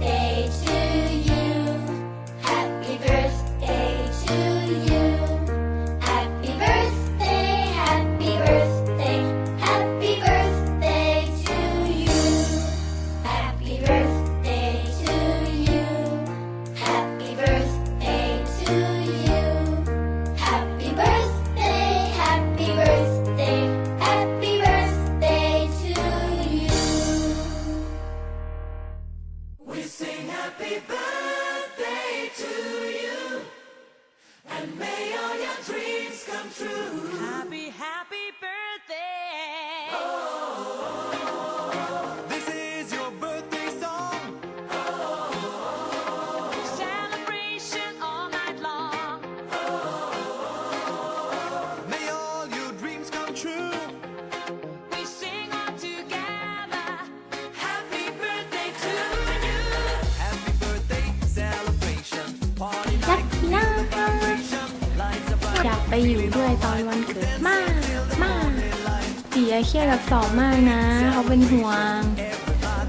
Day two. Happy birthday to you. And may all your dreams come true. Happy, happy. ไปอยู่ด้วยตอนวันเกิดมากมากจีอะเครียดกับสอบมากนะ เขาเป็นห่วง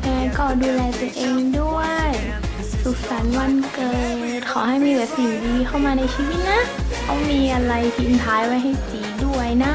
แม่ก็ดูแลตัวเองด้วย สุขสันต์วันเกิด ขอให้มีแต่สิ่งดีเข้ามาในชีวิตนะเขามีอะไรทิ้งท้ายไว้ให้จีด้วยนะ